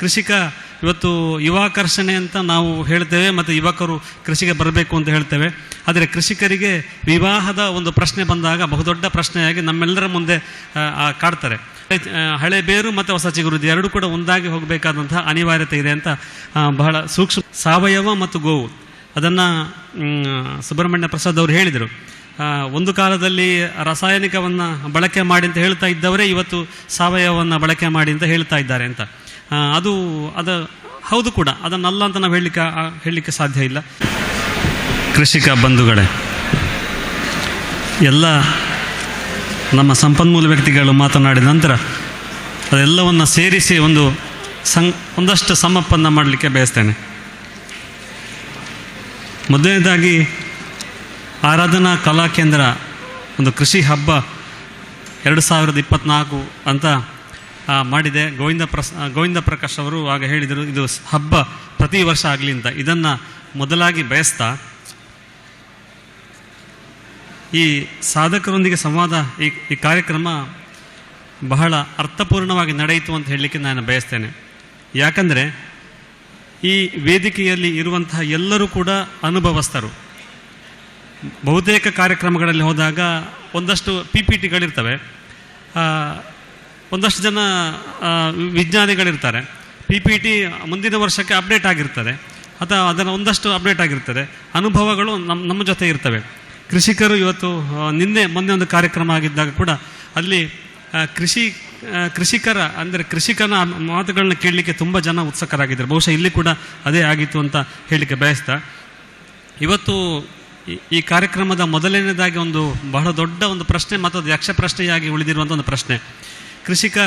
ಕೃಷಿಕ ಇವತ್ತು ಯುವಾಕರ್ಷಣೆ ಅಂತ ನಾವು ಹೇಳ್ತೇವೆ ಮತ್ತು ಯುವಕರು ಕೃಷಿಗೆ ಬರಬೇಕು ಅಂತ ಹೇಳ್ತೇವೆ. ಆದರೆ ಕೃಷಿಕರಿಗೆ ವಿವಾಹದ ಒಂದು ಪ್ರಶ್ನೆ ಬಂದಾಗ ಬಹುದೊಡ್ಡ ಪ್ರಶ್ನೆಯಾಗಿ ನಮ್ಮೆಲ್ಲರ ಮುಂದೆ ಕಾಡ್ತಾರೆ. ಹಳೆ ಬೇರು ಮತ್ತು ಹೊಸ ಚಿಗುರು ಎರಡೂ ಕೂಡ ಒಂದಾಗಿ ಹೋಗಬೇಕಾದಂತಹ ಅನಿವಾರ್ಯತೆ ಇದೆ ಅಂತ ಬಹಳ ಸೂಕ್ಷ್ಮ ಸಾವಯವ ಮತ್ತು ಗೋವು. ಅದನ್ನು ಸುಬ್ರಹ್ಮಣ್ಯ ಪ್ರಸಾದ್ ಅವರು ಹೇಳಿದರು. ಒಂದು ಕಾಲದಲ್ಲಿ ರಾಸಾಯನಿಕವನ್ನು ಬಳಕೆ ಮಾಡಿ ಅಂತ ಹೇಳ್ತಾ ಇದ್ದವರೇ ಇವತ್ತು ಸಾವಯವವನ್ನು ಬಳಕೆ ಮಾಡಿ ಅಂತ ಹೇಳ್ತಾ ಇದ್ದಾರೆ ಅಂತ. ಅದು ಅದು ಹೌದು ಕೂಡ. ಅದನ್ನಲ್ಲ ಅಂತ ನಾವು ಹೇಳಲಿಕ್ಕೆ ಹೇಳಲಿಕ್ಕೆ ಸಾಧ್ಯ ಇಲ್ಲ. ಕೃಷಿಕ ಬಂಧುಗಳೇ, ಎಲ್ಲ ನಮ್ಮ ಸಂಪನ್ಮೂಲ ವ್ಯಕ್ತಿಗಳು ಮಾತನಾಡಿದ ನಂತರ ಅದೆಲ್ಲವನ್ನು ಸೇರಿಸಿ ಒಂದು ಸಂ, ಒಂದಷ್ಟು ಸಮಪನ್ನ ಮಾಡಲಿಕ್ಕೆ ಬಯಸ್ತೇನೆ. ಮೊದಲನೇದಾಗಿ ಆರಾಧನಾ ಕಲಾ ಕೇಂದ್ರ ಒಂದು ಕೃಷಿ ಹಬ್ಬ ಎರಡು ಸಾವಿರದ ಇಪ್ಪತ್ತ್ನಾಲ್ಕು ಅಂತ ಮಾಡಿದೆ. ಗೋವಿಂದ ಪ್ರಸ ಗೋವಿಂದ ಪ್ರಕಾಶ್ ಅವರು ಆಗ ಹೇಳಿದರು, ಇದು ಹಬ್ಬ ಪ್ರತಿ ವರ್ಷ ಆಗಲಿ ಅಂತ. ಇದನ್ನು ಮೊದಲಾಗಿ ಬಯಸ್ತಾ ಈ ಸಾಧಕರೊಂದಿಗೆ ಸಂವಾದ, ಈ ಈ ಕಾರ್ಯಕ್ರಮ ಬಹಳ ಅರ್ಥಪೂರ್ಣವಾಗಿ ನಡೆಯಿತು ಅಂತ ಹೇಳಲಿಕ್ಕೆ ನಾನು ಬಯಸ್ತೇನೆ. ಯಾಕಂದರೆ ಈ ವೇದಿಕೆಯಲ್ಲಿ ಇರುವಂತಹ ಎಲ್ಲರೂ ಕೂಡ ಅನುಭವಸ್ಥರು. ಬಹುತೇಕ ಕಾರ್ಯಕ್ರಮಗಳಲ್ಲಿ ಹೋದಾಗ ಒಂದಷ್ಟು ಪಿ ಪಿ ಟಿಗಳಿರ್ತವೆ ಒಂದಷ್ಟು ಜನ ವಿಜ್ಞಾನಿಗಳಿರ್ತಾರೆ. ಪಿ ಪಿ ಟಿ ಮುಂದಿನ ವರ್ಷಕ್ಕೆ ಅಪ್ಡೇಟ್ ಆಗಿರ್ತದೆ. ಅಥವಾ ಅದನ್ನು ಒಂದಷ್ಟು ಅಪ್ಡೇಟ್ ಆಗಿರ್ತದೆ. ಅನುಭವಗಳು ನಮ್ಮ ನಮ್ಮ ಜೊತೆ ಇರ್ತವೆ. ಕೃಷಿಕರು ಇವತ್ತು ನಿನ್ನೆ, ಮೊನ್ನೆ ಒಂದು ಕಾರ್ಯಕ್ರಮ ಆಗಿದ್ದಾಗ ಕೂಡ ಅಲ್ಲಿ ಕೃಷಿ ಕೃಷಿಕರ, ಅಂದರೆ ಕೃಷಿಕನ ಮಾತುಗಳನ್ನ ಕೇಳಲಿಕ್ಕೆ ತುಂಬ ಜನ ಉತ್ಸುಕರಾಗಿದ್ದಾರೆ. ಬಹುಶಃ ಇಲ್ಲಿ ಕೂಡ ಅದೇ ಆಗಿತ್ತು ಅಂತ ಹೇಳಲಿಕ್ಕೆ ಬಯಸ್ತಾ. ಇವತ್ತು ಈ- ಕಾರ್ಯಕ್ರಮದ ಮೊದಲನೇದಾಗಿ ಒಂದು ಬಹಳ ದೊಡ್ಡ ಒಂದು ಪ್ರಶ್ನೆ ಮತ್ತು ಅದು ಯಕ್ಷ ಪ್ರಶ್ನೆಯಾಗಿ ಉಳಿದಿರುವಂಥ ಒಂದು ಪ್ರಶ್ನೆ. ಕೃಷಿಕ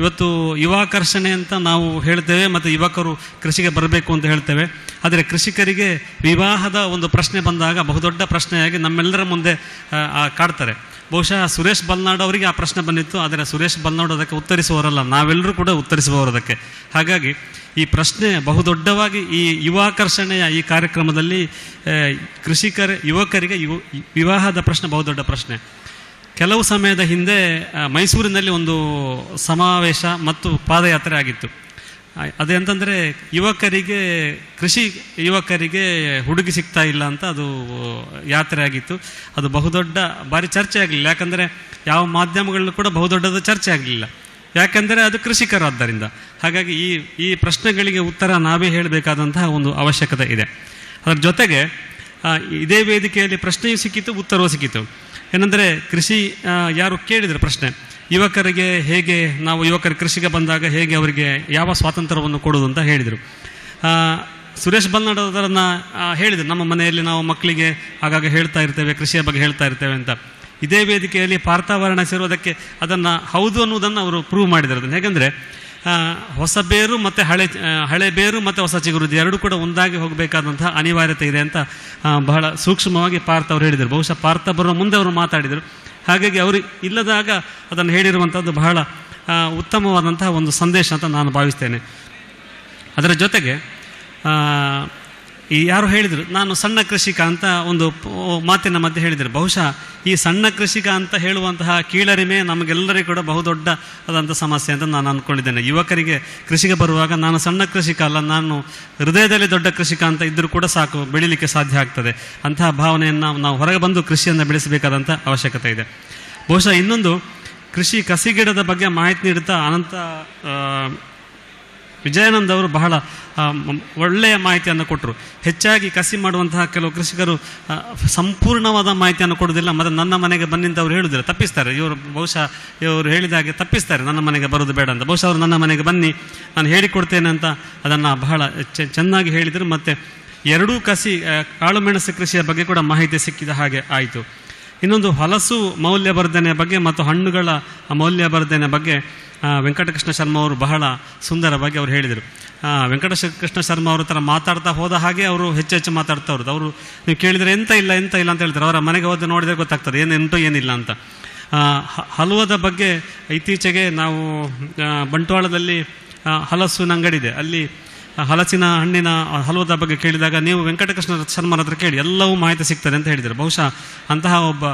ಇವತ್ತು ಯುವಾಕರ್ಷಣೆ ಅಂತ ನಾವು ಹೇಳ್ತೇವೆ ಮತ್ತು ಯುವಕರು ಕೃಷಿಗೆ ಬರಬೇಕು ಅಂತ ಹೇಳ್ತೇವೆ. ಆದರೆ ಕೃಷಿಕರಿಗೆ ವಿವಾಹದ ಒಂದು ಪ್ರಶ್ನೆ ಬಂದಾಗ ಬಹುದೊಡ್ಡ ಪ್ರಶ್ನೆಯಾಗಿ ನಮ್ಮೆಲ್ಲರ ಮುಂದೆ ಕಾಡ್ತಾರೆ. ಬಹುಶಃ ಸುರೇಶ್ ಬಲ್ನಾಡ್ ಅವರಿಗೆ ಆ ಪ್ರಶ್ನೆ ಬಂದಿತ್ತು, ಆದರೆ ಸುರೇಶ್ ಬಲ್ನಾಡ್ ಅದಕ್ಕೆ ಉತ್ತರಿಸುವವರಲ್ಲ, ನಾವೆಲ್ಲರೂ ಕೂಡ ಉತ್ತರಿಸುವವರು ಅದಕ್ಕೆ. ಹಾಗಾಗಿ ಈ ಪ್ರಶ್ನೆ ಬಹುದೊಡ್ಡವಾಗಿ ಈ ಯುವಾಕರ್ಷಣೆಯ ಈ ಕಾರ್ಯಕ್ರಮದಲ್ಲಿ ಕೃಷಿಕರ, ಯುವಕರಿಗೆ ಯುವ, ವಿವಾಹದ ಪ್ರಶ್ನೆ ಬಹುದೊಡ್ಡ ಪ್ರಶ್ನೆ. ಕೆಲವು ಸಮಯದ ಹಿಂದೆ ಮೈಸೂರಿನಲ್ಲಿ ಒಂದು ಸಮಾವೇಶ ಮತ್ತು ಪಾದಯಾತ್ರೆ ಆಗಿತ್ತು. ಅದೇ ಅದೆಂತಂದರೆ ಯುವಕರಿಗೆ, ಕೃಷಿ ಯುವಕರಿಗೆ ಹುಡುಗಿ ಸಿಗ್ತಾ ಇಲ್ಲ ಅಂತ ಅದು ಯಾತ್ರೆ ಆಗಿತ್ತು. ಅದು ಬಹುದೊಡ್ಡ ಭಾರಿ ಚರ್ಚೆ ಆಗಲಿಲ್ಲ. ಯಾಕಂದರೆ ಯಾವ ಮಾಧ್ಯಮಗಳಲ್ಲೂ ಕೂಡ ಬಹುದೊಡ್ಡದ ಚರ್ಚೆ ಆಗಲಿಲ್ಲ. ಯಾಕೆಂದರೆ ಅದು ಕೃಷಿಕರಾದ್ದರಿಂದ ಹಾಗಾಗಿ ಈ ಈ ಪ್ರಶ್ನೆಗಳಿಗೆ ಉತ್ತರ ನಾವೇ ಹೇಳಬೇಕಾದಂತಹ ಒಂದು ಅವಶ್ಯಕತೆ ಇದೆ. ಅದರ ಜೊತೆಗೆ ಇದೇ ವೇದಿಕೆಯಲ್ಲಿ ಪ್ರಶ್ನೆಯೂ ಸಿಕ್ಕಿತು, ಉತ್ತರವೂ ಸಿಕ್ಕಿತು. ಏನಂದರೆ ಕೃಷಿ ಯಾರು ಕೇಳಿದರೆ ಪ್ರಶ್ನೆ, ಯುವಕರಿಗೆ ಹೇಗೆ ನಾವು ಯುವಕರು ಕೃಷಿಗೆ ಬಂದಾಗ ಹೇಗೆ ಅವರಿಗೆ ಯಾವ ಸ್ವಾತಂತ್ರ್ಯವನ್ನು ಕೊಡೋದು ಅಂತ ಹೇಳಿದರು. ಸುರೇಶ್ ಬಲ್ನಾಡ್ ಹೇಳಿದರು, ನಮ್ಮ ಮನೆಯಲ್ಲಿ ನಾವು ಮಕ್ಕಳಿಗೆ ಆಗಾಗ ಹೇಳ್ತಾ ಇರ್ತೇವೆ, ಕೃಷಿಯ ಬಗ್ಗೆ ಹೇಳ್ತಾ ಇರ್ತೇವೆ ಅಂತ. ಇದೇ ವೇದಿಕೆಯಲ್ಲಿ ಪಾರ್ಥಾವರಣ ಸೇರೋದಕ್ಕೆ ಅದನ್ನು ಹೌದು ಅನ್ನೋದನ್ನು ಅವರು ಪ್ರೂವ್ ಮಾಡಿದರು ಅದನ್ನು. ಹೇಗೆಂದರೆ ಹೊಸ ಬೇರು ಮತ್ತು ಹಳೆ ಹಳೆ ಬೇರು ಮತ್ತು ಹೊಸ ಚಿಗುರು ಇದು ಎರಡು ಕೂಡ ಒಂದಾಗಿ ಹೋಗಬೇಕಾದಂತಹ ಅನಿವಾರ್ಯತೆ ಇದೆ ಅಂತ ಬಹಳ ಸೂಕ್ಷ್ಮವಾಗಿ ಪಾರ್ಥ ಅವರು ಹೇಳಿದರು. ಬಹುಶಃ ಪಾರ್ಥ ಬರುವ ಮುಂದೆ ಅವರು ಮಾತಾಡಿದರು. ಹಾಗಾಗಿ ಅವರು ಇಲ್ಲದಾಗ ಅದನ್ನು ಹೇಳಿರುವಂಥದ್ದು ಬಹಳ ಉತ್ತಮವಾದಂತಹ ಒಂದು ಸಂದೇಶ ಅಂತ ನಾನು ಭಾವಿಸ್ತೇನೆ. ಅದರ ಜೊತೆಗೆ ಈ ಯಾರು ಹೇಳಿದರು, ನಾನು ಸಣ್ಣ ಕೃಷಿಕ ಅಂತ ಒಂದು ಮಾತಿನ ಮಧ್ಯೆ ಹೇಳಿದರು. ಬಹುಶಃ ಈ ಸಣ್ಣ ಕೃಷಿಕ ಅಂತ ಹೇಳುವಂತಹ ಕೀಳರಿಮೆ ನಮಗೆಲ್ಲರಿಗೂ ಕೂಡ ಬಹುದೊಡ್ಡ ಆದಂಥ ಸಮಸ್ಯೆ ಅಂತ ನಾನು ಅಂದ್ಕೊಂಡಿದ್ದೇನೆ ಯುವಕರಿಗೆ ಕೃಷಿಗೆ ಬರುವಾಗ, ನಾನು ಸಣ್ಣ ಕೃಷಿಕ ಅಲ್ಲ, ನಾನು ಹೃದಯದಲ್ಲಿ ದೊಡ್ಡ ಕೃಷಿಕ ಅಂತ ಇದ್ದರೂ ಕೂಡ ಸಾಕು, ಬೆಳೀಲಿಕ್ಕೆ ಸಾಧ್ಯ ಆಗ್ತದೆ. ಅಂತಹ ಭಾವನೆಯನ್ನು ನಾವು ಹೊರಗೆ ಬಂದು ಕೃಷಿಯನ್ನು ಬೆಳೆಸಬೇಕಾದಂಥ ಅವಶ್ಯಕತೆ ಇದೆ. ಬಹುಶಃ ಇನ್ನೊಂದು, ಕೃಷಿ ಕಸಿಗಿಡದ ಬಗ್ಗೆ ಮಾಹಿತಿ ನೀಡುತ್ತಾ ಅನಂತ ವಿಜಯಾನಂದ್ ಅವರು ಬಹಳ ಒಳ್ಳೆಯ ಮಾಹಿತಿಯನ್ನು ಕೊಟ್ಟರು ಹೆಚ್ಚಾಗಿ ಕಸಿ ಮಾಡುವಂತಹ ಕೆಲವು ಕೃಷಿಕರು ಸಂಪೂರ್ಣವಾದ ಮಾಹಿತಿಯನ್ನು ಕೊಡೋದಿಲ್ಲ ಮತ್ತು ನನ್ನ ಮನೆಗೆ ಬನ್ನಿಂದ ಅವರು ಹೇಳುವುದಿಲ್ಲ ತಪ್ಪಿಸ್ತಾರೆ. ಇವರು ಬಹುಶಃ ಇವರು ಹೇಳಿದ ಹಾಗೆ ತಪ್ಪಿಸ್ತಾರೆ. ನನ್ನ ಮನೆಗೆ ಬರೋದು ಬೇಡ ಅಂತ. ಬಹುಶಃ ಅವರು ನನ್ನ ಮನೆಗೆ ಬನ್ನಿ, ನಾನು ಹೇಳಿಕೊಡ್ತೇನೆ ಅಂತ ಅದನ್ನು ಬಹಳ ಚೆನ್ನಾಗಿ ಹೇಳಿದರು. ಮತ್ತು ಎರಡೂ ಕಸಿ ಕಾಳುಮೆಣಸು ಕೃಷಿಯ ಬಗ್ಗೆ ಕೂಡ ಮಾಹಿತಿ ಸಿಕ್ಕಿದ ಹಾಗೆ ಆಯಿತು. ಇನ್ನೊಂದು ಹಲಸು ಮೌಲ್ಯವರ್ಧನೆ ಬಗ್ಗೆ ಮತ್ತು ಹಣ್ಣುಗಳ ಮೌಲ್ಯವರ್ಧನೆ ಬಗ್ಗೆ ವೆಂಕಟಕೃಷ್ಣ ಶರ್ಮ ಅವರು ಬಹಳ ಸುಂದರವಾಗಿ ಅವರು ಹೇಳಿದರು. ವೆಂಕಟಕೃಷ್ಣ ವೆಂಕಟ ಕೃಷ್ಣ ಶರ್ಮ ಅವ್ರ ಥರ ಮಾತಾಡ್ತಾ ಹೋದ ಹಾಗೆ ಅವರು ಹೆಚ್ಚು ಹೆಚ್ಚು ಮಾತಾಡ್ತಾ ಅವರು, ನೀವು ಕೇಳಿದರೆ ಎಂತ ಇಲ್ಲ ಎಂತ ಇಲ್ಲ ಅಂತ ಹೇಳ್ತಾರೆ. ಅವರ ಮನೆಗೆ ಹೋದ ನೋಡಿದರೆ ಗೊತ್ತಾಗ್ತದೆ, ಏನು ಎಂಟು ಏನಿಲ್ಲ ಅಂತ. ಹಲುವದ ಬಗ್ಗೆ ಇತ್ತೀಚೆಗೆ ನಾವು ಬಂಟ್ವಾಳದಲ್ಲಿ ಹಲಸಿನ ಅಂಗಡಿ ಇದೆ. ಅಲ್ಲಿ ಹಲಸಿನ ಹಣ್ಣಿನ ಹಲವದ ಬಗ್ಗೆ ಕೇಳಿದಾಗ ನೀವು ವೆಂಕಟಕೃಷ್ಣ ಶರ್ಮನ ಹತ್ರ ಕೇಳಿ, ಎಲ್ಲವೂ ಮಾಹಿತಿ ಸಿಗ್ತದೆ ಅಂತ ಹೇಳಿದರು. ಬಹುಶಃ ಅಂತಹ ಒಬ್ಬ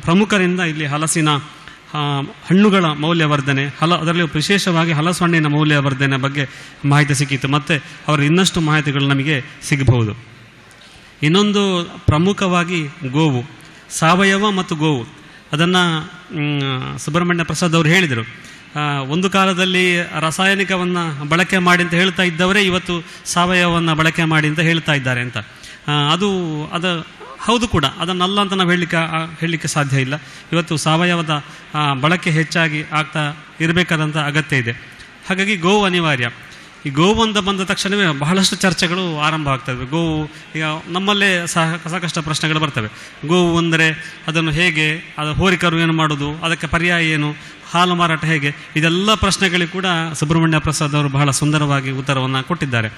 ಪ್ರಮುಖರಿಂದ ಇಲ್ಲಿ ಹಲಸಿನ ಹಣ್ಣುಗಳ ಮೌಲ್ಯವರ್ಧನೆ, ಹಲ, ಅದರಲ್ಲಿ ವಿಶೇಷವಾಗಿ ಹಲಸು ಹಣ್ಣಿನ ಮೌಲ್ಯವರ್ಧನೆ ಬಗ್ಗೆ ಮಾಹಿತಿ ಸಿಕ್ಕಿತ್ತು. ಮತ್ತು ಅವರ ಇನ್ನಷ್ಟು ಮಾಹಿತಿಗಳು ನಮಗೆ ಸಿಗಬಹುದು. ಇನ್ನೊಂದು ಪ್ರಮುಖವಾಗಿ ಗೋವು, ಸಾವಯವ ಮತ್ತು ಗೋವು. ಅದನ್ನು ಸುಬ್ರಹ್ಮಣ್ಯ ಪ್ರಸಾದ್ ಅವರು ಹೇಳಿದರು. ಒಂದು ಕಾಲದಲ್ಲಿ ರಾಸಾಯನಿಕವನ್ನು ಬಳಕೆ ಮಾಡಿ ಅಂತ ಹೇಳ್ತಾ ಇದ್ದವರೇ ಇವತ್ತು ಸಾವಯವವನ್ನು ಬಳಕೆ ಮಾಡಿ ಅಂತ ಹೇಳ್ತಾ ಇದ್ದಾರೆ ಅಂತ. ಅದು ಅದು ಹೌದು ಕೂಡ, ಅದನ್ನಲ್ಲ ಅಂತ ನಾವು ಹೇಳಲಿಕ್ಕೆ ಹೇಳಲಿಕ್ಕೆ ಸಾಧ್ಯ ಇಲ್ಲ. ಇವತ್ತು ಸಾವಯವದ ಬಳಕೆ ಹೆಚ್ಚಾಗಿ ಆಗ್ತಾ ಇರಬೇಕಾದಂಥ ಅಗತ್ಯ ಇದೆ. ಹಾಗಾಗಿ ಗೋವು ಅನಿವಾರ್ಯ. ಈ ಗೋವು ಅಂತ ಬಂದ ತಕ್ಷಣವೇ ಬಹಳಷ್ಟು ಚರ್ಚೆಗಳು ಆರಂಭ ಆಗ್ತವೆ ಗೋವು, ಈಗ ನಮ್ಮಲ್ಲೇ ಸಹ ಸಾಕಷ್ಟು ಪ್ರಶ್ನೆಗಳು ಬರ್ತವೆ. ಗೋವು ಅಂದರೆ ಅದನ್ನು ಹೇಗೆ, ಅದು ಹೋರಿಕರು ಏನು ಮಾಡೋದು, ಅದಕ್ಕೆ ಪರ್ಯಾಯ ಏನು, ಹಾಲು ಮಾರಾಟ ಹೇಗೆ, ಇದೆಲ್ಲ ಪ್ರಶ್ನೆಗಳಿಗೆ ಕೂಡ ಸುಬ್ರಹ್ಮಣ್ಯ ಪ್ರಸಾದ್ ಅವರು ಬಹಳ ಸುಂದರವಾಗಿ ಉತ್ತರವನ್ನು ಕೊಟ್ಟಿದ್ದಾರೆ.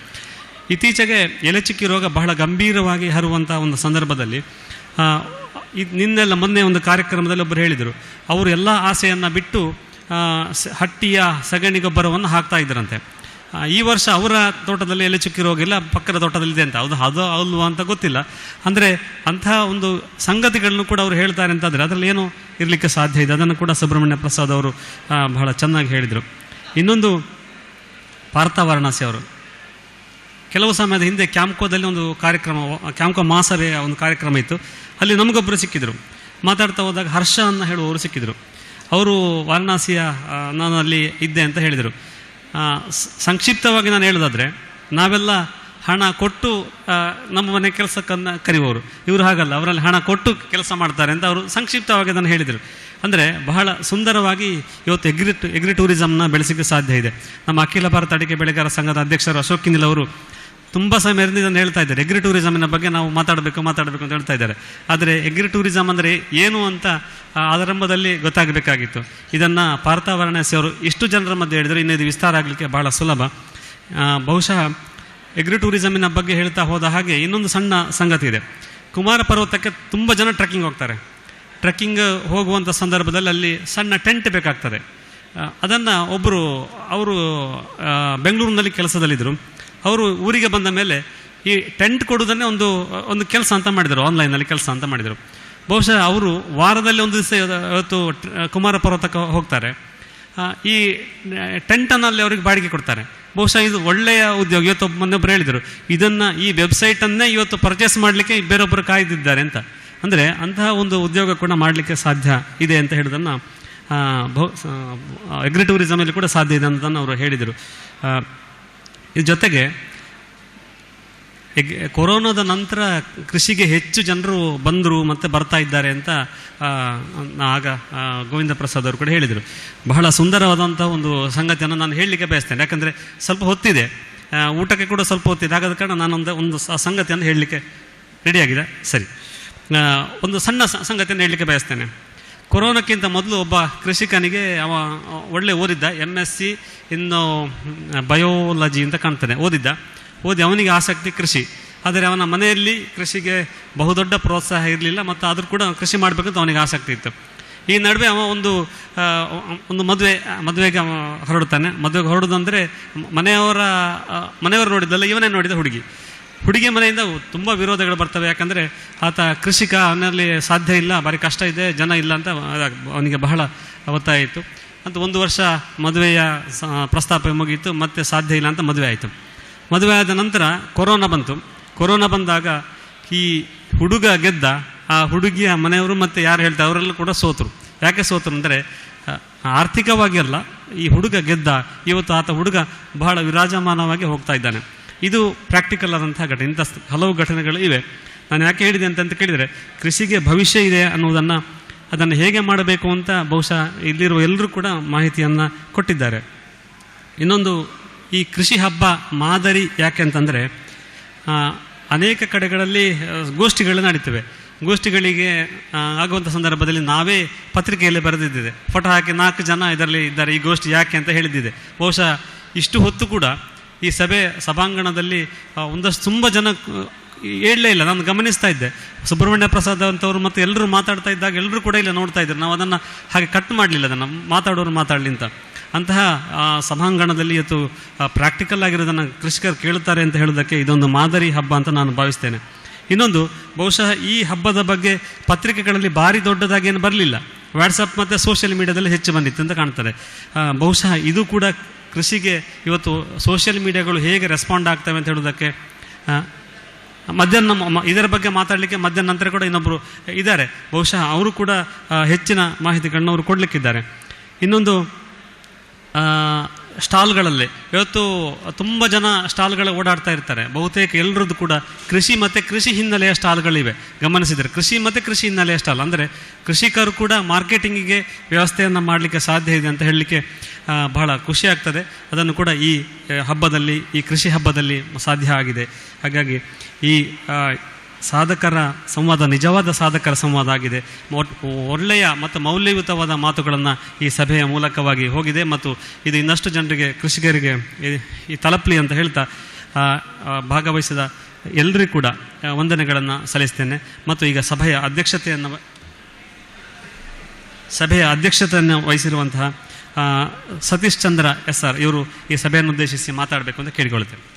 ಇತ್ತೀಚೆಗೆ ಎಲೆಚುಕ್ಕಿ ರೋಗ ಬಹಳ ಗಂಭೀರವಾಗಿ ಹರುವಂಥ ಒಂದು ಸಂದರ್ಭದಲ್ಲಿ ಇದು ನಿನ್ನೆಲ್ಲ ಮೊನ್ನೆ ಒಂದು ಕಾರ್ಯಕ್ರಮದಲ್ಲಿ ಒಬ್ಬರು ಹೇಳಿದರು. ಅವರು ಎಲ್ಲ ಆಸೆಯನ್ನು ಬಿಟ್ಟು ಹಟ್ಟಿಯ ಸಗಣಿ ಗೊಬ್ಬರವನ್ನು ಹಾಕ್ತಾ ಇದ್ದರಂತೆ. ಈ ವರ್ಷ ಅವರ ತೋಟದಲ್ಲಿ ಎಲೆ ಚುಕ್ಕಿ ರೋಗ ಇಲ್ಲ ಪಕ್ಕದ ತೋಟದಲ್ಲಿದೆ ಅಂತ. ಅದು ಅದು ಅಲ್ವಾ ಅಂತ ಗೊತ್ತಿಲ್ಲ. ಅಂದರೆ ಅಂತಹ ಒಂದು ಸಂಗತಿಗಳನ್ನು ಕೂಡ ಅವರು ಹೇಳ್ತಾರೆ ಅಂತಂದರೆ ಅದರಲ್ಲಿ ಏನೂ ಇರಲಿಕ್ಕೆ ಸಾಧ್ಯ ಇದೆ? ಅದನ್ನು ಕೂಡ ಸುಬ್ರಹ್ಮಣ್ಯ ಪ್ರಸಾದ್ ಅವರು ಬಹಳ ಚೆನ್ನಾಗಿ ಹೇಳಿದರು. ಇನ್ನೊಂದು ಪಾರ್ಥ ವಾರಣಾಸಿ ಅವರು. ಕೆಲವು ಸಮಯದ ಹಿಂದೆ ಕ್ಯಾಂಪ್ಕೋದಲ್ಲಿ ಒಂದು ಕಾರ್ಯಕ್ರಮ, ಕ್ಯಾಂಪ್ಕೋ ಮಾಸವೆಯ ಒಂದು ಕಾರ್ಯಕ್ರಮ ಇತ್ತು. ಅಲ್ಲಿ ನಮಗೊಬ್ಬರು ಸಿಕ್ಕಿದ್ರು. ಮಾತಾಡ್ತಾ ಹೋದಾಗ ಹರ್ಷ ಅನ್ನ ಹೇಳುವವರು ಸಿಕ್ಕಿದ್ರು. ಅವರು ವಾರಣಾಸಿಯ ನಾನು ಅಲ್ಲಿ ಇದ್ದೆ ಅಂತ ಹೇಳಿದರು. ಸಂಕ್ಷಿಪ್ತವಾಗಿ ನಾನು ಹೇಳೋದಾದರೆ, ನಾವೆಲ್ಲ ಹಣ ಕೊಟ್ಟು ನಮ್ಮ ಮನೆ ಕೆಲಸಕ್ಕನ್ನು ಕರೆಯುವವರು. ಇವರು ಹಾಗಲ್ಲ, ಅವರಲ್ಲಿ ಹಣ ಕೊಟ್ಟು ಕೆಲಸ ಮಾಡ್ತಾರೆ ಅಂತ ಅವರು ಸಂಕ್ಷಿಪ್ತವಾಗಿ ಅದನ್ನು ಹೇಳಿದರು. ಅಂದರೆ ಬಹಳ ಸುಂದರವಾಗಿ ಇವತ್ತು ಎಗ್ರಿ ಎಗ್ರಿ ಟೂರಿಸಮ್ನ ಬೆಳೆಸಲಿಕ್ಕೆ ಸಾಧ್ಯ ಇದೆ. ನಮ್ಮ ಅಖಿಲ ಭಾರತ ಅಡಿಕೆ ಬೆಳೆಗಾರ ಸಂಘದ ಅಧ್ಯಕ್ಷರು ಅಶೋಕ್ ಕಿನಿಲ್ ಅವರು ತುಂಬ ಸಮಯದಿಂದ ಇದನ್ನು ಹೇಳ್ತಾ ಇದ್ದಾರೆ. ಎಗ್ರಿ ಟೂರಿಸಮಿನ ಬಗ್ಗೆ ನಾವು ಮಾತಾಡಬೇಕು ಮಾತಾಡಬೇಕು ಅಂತ ಹೇಳ್ತಾ ಇದ್ದಾರೆ. ಆದರೆ ಎಗ್ರಿ ಟೂರಿಸಮ್ ಅಂದರೆ ಏನು ಅಂತ ಆರಂಭದಲ್ಲಿ ಗೊತ್ತಾಗಬೇಕಾಗಿತ್ತು. ಇದನ್ನು ಪಾರ್ಥ ವಾರಣಾಸಿ ಅವರು ಇಷ್ಟು ಜನರ ಮಧ್ಯೆ ಹೇಳಿದರೆ ಇನ್ನು ಇದು ವಿಸ್ತಾರ ಆಗಲಿಕ್ಕೆ ಬಹಳ ಸುಲಭ. ಬಹುಶಃ ಎಗ್ರಿ ಟೂರಿಸಮಿನ ಬಗ್ಗೆ ಹೇಳ್ತಾ ಹೋದ ಹಾಗೆ ಇನ್ನೊಂದು ಸಣ್ಣ ಸಂಗತಿ ಇದೆ. ಕುಮಾರ ಪರ್ವತಕ್ಕೆ ತುಂಬ ಜನ ಟ್ರೆಕ್ಕಿಂಗ್ ಹೋಗ್ತಾರೆ. ಟ್ರೆಕ್ಕಿಂಗ್ ಹೋಗುವಂಥ ಸಂದರ್ಭದಲ್ಲಿ ಅಲ್ಲಿ ಸಣ್ಣ ಟೆಂಟ್ ಬೇಕಾಗ್ತದೆ. ಅದನ್ನು ಒಬ್ಬರು ಅವರು ಬೆಂಗಳೂರಿನಲ್ಲಿ ಕೆಲಸದಲ್ಲಿದ್ದರು ಅವರು ಊರಿಗೆ ಬಂದ ಮೇಲೆ ಈ ಟೆಂಟ್ ಕೊಡೋದನ್ನೇ ಒಂದು ಒಂದು ಕೆಲಸ ಅಂತ ಮಾಡಿದರು. ಆನ್ಲೈನಲ್ಲಿ ಕೆಲಸ ಅಂತ ಮಾಡಿದರು. ಬಹುಶಃ ಅವರು ವಾರದಲ್ಲಿ ಒಂದು ದಿವಸ ಇವತ್ತು ಕುಮಾರ ಪರ್ವತಕ್ಕೆ ಹೋಗ್ತಾರೆ. ಈ ಟೆಂಟನ್ನು ಅಲ್ಲಿ ಅವ್ರಿಗೆ ಬಾಡಿಗೆ ಕೊಡ್ತಾರೆ. ಬಹುಶಃ ಇದು ಒಳ್ಳೆಯ ಉದ್ಯೋಗ. ಇವತ್ತು ಮೊನ್ನೊಬ್ಬರು ಹೇಳಿದರು, ಇದನ್ನು ಈ ವೆಬ್ಸೈಟನ್ನೇ ಇವತ್ತು ಪರ್ಚೇಸ್ ಮಾಡಲಿಕ್ಕೆ ಬೇರೊಬ್ಬರು ಕಾಯ್ದಿದ್ದಾರೆ ಅಂತ. ಅಂದರೆ ಅಂತಹ ಒಂದು ಉದ್ಯೋಗ ಕೂಡ ಮಾಡಲಿಕ್ಕೆ ಸಾಧ್ಯ ಇದೆ ಅಂತ ಹೇಳೋದನ್ನು ಎಗ್ರಿ ಟೂರಿಸಮಲ್ಲಿ ಕೂಡ ಸಾಧ್ಯ ಇದೆ ಅಂತ ಅವರು ಹೇಳಿದರು. ಇದ್ರ ಜೊತೆಗೆ ಕೊರೋನಾದ ನಂತರ ಕೃಷಿಗೆ ಹೆಚ್ಚು ಜನರು ಬಂದರು ಮತ್ತು ಬರ್ತಾ ಇದ್ದಾರೆ ಅಂತ ಆಗ ಗೋವಿಂದ ಪ್ರಸಾದ್ ಅವರು ಕೂಡ ಹೇಳಿದರು. ಬಹಳ ಸುಂದರವಾದಂಥ ಒಂದು ಸಂಗತಿಯನ್ನು ನಾನು ಹೇಳಲಿಕ್ಕೆ ಬಯಸ್ತೇನೆ. ಯಾಕಂದರೆ ಸ್ವಲ್ಪ ಹೊತ್ತಿದೆ. ಊಟಕ್ಕೆ ಕೂಡ ಸ್ವಲ್ಪ ಹೊತ್ತಿದೆ. ಹಾಗಾದ ಕಾರಣ ನಾನೊಂದು, ಒಂದು ಸಂಗತಿಯನ್ನು ಹೇಳಲಿಕ್ಕೆ ರೆಡಿಯಾಗಿದೆ ಸರಿ. ಒಂದು ಸಣ್ಣ ಸಂಗತಿಯನ್ನು ಹೇಳಲಿಕ್ಕೆ ಬಯಸ್ತೇನೆ. ಕೊರೋನಾಕ್ಕಿಂತ ಮೊದಲು ಒಬ್ಬ ಕೃಷಿಕನಿಗೆ ಅವ ಒಳ್ಳೆ ಓದಿದ್ದ ಎಂ ಎಸ್ ಸಿ ಇನ್ನು ಬಯೋಲಜಿ ಅಂತ ಕಾಣ್ತಾನೆ ಓದಿದ್ದ. ಓದಿ ಅವನಿಗೆ ಆಸಕ್ತಿ ಕೃಷಿ. ಆದರೆ ಅವನ ಮನೆಯಲ್ಲಿ ಕೃಷಿಗೆ ಬಹುದೊಡ್ಡ ಪ್ರೋತ್ಸಾಹ ಇರಲಿಲ್ಲ, ಮತ್ತು ಆದರೂ ಕೂಡ ಕೃಷಿ ಮಾಡಬೇಕಂತ ಅವನಿಗೆ ಆಸಕ್ತಿ ಇತ್ತು. ಈ ನಡುವೆ ಅವ ಒಂದು ಒಂದು ಮದುವೆ, ಮದುವೆಗೆ ಅವ ಹೊರಡ್ತಾನೆ ಮದುವೆಗೆ ಹೊರಡೋದಂದರೆ ಮನೆಯವರ ಮನೆಯವರು ನೋಡಿದ್ದಲ್ಲ, ಇವನೇ ನೋಡಿದ ಹುಡುಗಿ. ಹುಡುಗಿ ಮನೆಯಿಂದ ತುಂಬ ವಿರೋಧಗಳು ಬರ್ತವೆ. ಯಾಕಂದರೆ ಆತ ಕೃಷಿಕ ಅವನಲ್ಲಿ ಸಾಧ್ಯ ಇಲ್ಲ, ಭಾರಿ ಕಷ್ಟ ಇದೆ, ಜನ ಇಲ್ಲ ಅಂತ ಅವನಿಗೆ ಬಹಳ ಒತ್ತಾಯ ಅಂತ ಒಂದು ವರ್ಷ ಮದುವೆಯ ಪ್ರಸ್ತಾಪ ಮುಗಿಯಿತು ಮತ್ತೆ ಸಾಧ್ಯ ಇಲ್ಲ ಅಂತ ಮದುವೆ ಆಯಿತು. ಮದುವೆ ಆದ ನಂತರ ಕೊರೋನಾ ಬಂತು. ಕೊರೋನಾ ಬಂದಾಗ ಈ ಹುಡುಗ ಗೆದ್ದ, ಆ ಹುಡುಗಿಯ ಮನೆಯವರು ಮತ್ತು ಯಾರು ಹೇಳ್ತಾರೆ, ಅವರೆಲ್ಲ ಕೂಡ ಸೋತರು. ಯಾಕೆ ಸೋತರು ಅಂದರೆ ಆರ್ಥಿಕವಾಗಿ ಅಲ್ಲ, ಈ ಹುಡುಗ ಗೆದ್ದ, ಇವತ್ತು ಆತ ಹುಡುಗ ಬಹಳ ವಿರಾಜಮಾನವಾಗಿ ಹೋಗ್ತಾ ಇದ್ದಾನೆ. ಇದು ಪ್ರಾಕ್ಟಿಕಲ್ ಆದಂತಹ ಘಟನೆ. ಇಂಥ ಹಲವು ಘಟನೆಗಳು ಇವೆ. ನಾನು ಯಾಕೆ ಹೇಳಿದೆ ಅಂತ ಅಂತ ಕೇಳಿದರೆ, ಕೃಷಿಗೆ ಭವಿಷ್ಯ ಇದೆ ಅನ್ನೋದನ್ನು ಅದನ್ನು ಹೇಗೆ ಮಾಡಬೇಕು ಅಂತ ಬಹುಶಃ ಇಲ್ಲಿರುವ ಎಲ್ಲರೂ ಕೂಡ ಮಾಹಿತಿಯನ್ನು ಕೊಟ್ಟಿದ್ದಾರೆ. ಇನ್ನೊಂದು, ಈ ಕೃಷಿ ಹಬ್ಬ ಮಾದರಿ ಯಾಕೆ ಅಂತಂದರೆ ಅನೇಕ ಕಡೆಗಳಲ್ಲಿ ಗೋಷ್ಠಿಗಳು ನಡೀತವೆ. ಗೋಷ್ಠಿಗಳಿಗೆ ಆಗುವಂಥ ಸಂದರ್ಭದಲ್ಲಿ ನಾವೇ ಪತ್ರಿಕೆಯಲ್ಲಿ ಬರೆದಿದ್ದಿದೆ ಫೋಟೋ ಹಾಕಿ ನಾಲ್ಕು ಜನ ಇದರಲ್ಲಿ ಇದ್ದಾರೆ, ಈ ಗೋಷ್ಠಿ ಯಾಕೆ ಅಂತ ಹೇಳಿದ್ದಿದೆ ಬಹುಶಃ ಇಷ್ಟು ಹೊತ್ತು ಕೂಡ ಈ ಸಭೆ, ಸಭಾಂಗಣದಲ್ಲಿ ಒಂದಷ್ಟು ತುಂಬ ಜನ ಹೇಳಲೇ ಇಲ್ಲ, ನಾನು ಗಮನಿಸ್ತಾ ಇದ್ದೆ. ಸುಬ್ರಹ್ಮಣ್ಯ ಪ್ರಸಾದ್ ಅಂತವರು ಮತ್ತು ಎಲ್ಲರೂ ಮಾತಾಡ್ತಾ ಇದ್ದಾಗ ಎಲ್ಲರೂ ಕೂಡ ಇಲ್ಲ ನೋಡ್ತಾ ಇದ್ದರು ನಾವು ಅದನ್ನು ಹಾಗೆ ಕಟ್ ಮಾಡಲಿಲ್ಲ ಅದನ್ನು, ಮಾತಾಡೋರು ಮಾತಾಡಲಿ ಅಂತ. ಅಂತಹ ಸಭಾಂಗಣದಲ್ಲಿ ಇವತ್ತು ಪ್ರಾಕ್ಟಿಕಲ್ ಆಗಿರೋದನ್ನು ಕೃಷಿಕರು ಕೇಳುತ್ತಾರೆ ಅಂತ ಹೇಳೋದಕ್ಕೆ ಇದೊಂದು ಮಾದರಿ ಹಬ್ಬ ಅಂತ ನಾನು ಭಾವಿಸ್ತೇನೆ. ಇನ್ನೊಂದು, ಬಹುಶಃ ಈ ಹಬ್ಬದ ಬಗ್ಗೆ ಪತ್ರಿಕೆಗಳಲ್ಲಿ ಭಾರಿ ದೊಡ್ಡದಾಗಿ ಏನು ಬರಲಿಲ್ಲ. ವಾಟ್ಸಪ್ ಮತ್ತು ಸೋಷಿಯಲ್ ಮೀಡಿಯಾದಲ್ಲಿ ಹೆಚ್ಚು ಬಂದಿತ್ತು ಅಂತ ಕಾಣ್ತಾರೆ ಬಹುಶಃ ಇದು ಕೂಡ ಕೃಷಿಗೆ ಇವತ್ತು ಸೋಷಿಯಲ್ ಮೀಡಿಯಾಗಳು ಹೇಗೆ ರೆಸ್ಪಾಂಡ್ ಆಗ್ತವೆ ಅಂತ ಹೇಳೋದಕ್ಕೆ ಮಧ್ಯಾಹ್ನ ಇದರ ಬಗ್ಗೆ ಮಾತಾಡಲಿಕ್ಕೆ ಮಧ್ಯಾಹ್ನ ನಂತರ ಕೂಡ ಇನ್ನೊಬ್ಬರು ಇದ್ದಾರೆ. ಬಹುಶಃ ಅವರು ಕೂಡ ಹೆಚ್ಚಿನ ಮಾಹಿತಿಗಳನ್ನ ಅವರು ಕೊಡಲಿಕ್ಕಿದ್ದಾರೆ. ಇನ್ನೊಂದು ಸ್ಟಾಲ್ಗಳಲ್ಲಿ. ಇವತ್ತು ತುಂಬ ಜನ ಸ್ಟಾಲ್ಗಳ ಓಡಾಡ್ತಾ ಇರ್ತಾರೆ. ಬಹುತೇಕ ಎಲ್ಲರದ್ದು ಕೂಡ ಕೃಷಿ ಮತ್ತು ಕೃಷಿ ಹಿನ್ನೆಲೆಯ ಸ್ಟಾಲ್ಗಳಿವೆ. ಗಮನಿಸಿದರೆ ಕೃಷಿ ಮತ್ತು ಕೃಷಿ ಹಿನ್ನೆಲೆಯ ಸ್ಟಾಲ್ ಅಂದರೆ ಕೃಷಿಕರು ಕೂಡ ಮಾರ್ಕೆಟಿಂಗಿಗೆ ವ್ಯವಸ್ಥೆಯನ್ನು ಮಾಡಲಿಕ್ಕೆ ಸಾಧ್ಯ ಇದೆ ಅಂತ ಹೇಳಲಿಕ್ಕೆ ಬಹಳ ಖುಷಿ ಆಗ್ತದೆ. ಅದನ್ನು ಕೂಡ ಈ ಹಬ್ಬದಲ್ಲಿ, ಈ ಕೃಷಿ ಹಬ್ಬದಲ್ಲಿ ಸಾಧ್ಯ ಆಗಿದೆ. ಹಾಗಾಗಿ ಈ ಸಾಧಕರ ಸಂವಾದ, ನಿಜವಾದ ಸಾಧಕರ ಸಂವಾದ ಆಗಿದೆ. ಒಳ್ಳೆಯ ಮತ್ತು ಮೌಲ್ಯಯುತವಾದ ಮಾತುಗಳನ್ನು ಈ ಸಭೆಯ ಮೂಲಕವಾಗಿ ಹೋಗಿದೆ ಮತ್ತು ಇದು ಇನ್ನಷ್ಟು ಜನರಿಗೆ, ಕೃಷಿಕರಿಗೆ ಈ- ತಲಪ್ಲಿ ಅಂತ ಹೇಳ್ತಾ ಭಾಗವಹಿಸಿದ ಎಲ್ಲರಿಗೂ ಕೂಡ ವಂದನೆಗಳನ್ನು ಸಲ್ಲಿಸ್ತೇನೆ. ಮತ್ತು ಈಗ ಸಭೆಯ ಅಧ್ಯಕ್ಷತೆಯನ್ನು ಸಭೆಯ ಅಧ್ಯಕ್ಷತೆಯನ್ನು ವಹಿಸಿರುವಂತಹ ಸತೀಶ್ ಚಂದ್ರ ಎಸ್ ಆರ್ ಇವರು ಈ ಸಭೆಯನ್ನು ಉದ್ದೇಶಿಸಿ ಮಾತಾಡಬೇಕು ಅಂತ ಕೇಳಿಕೊಳ್ತೇನೆ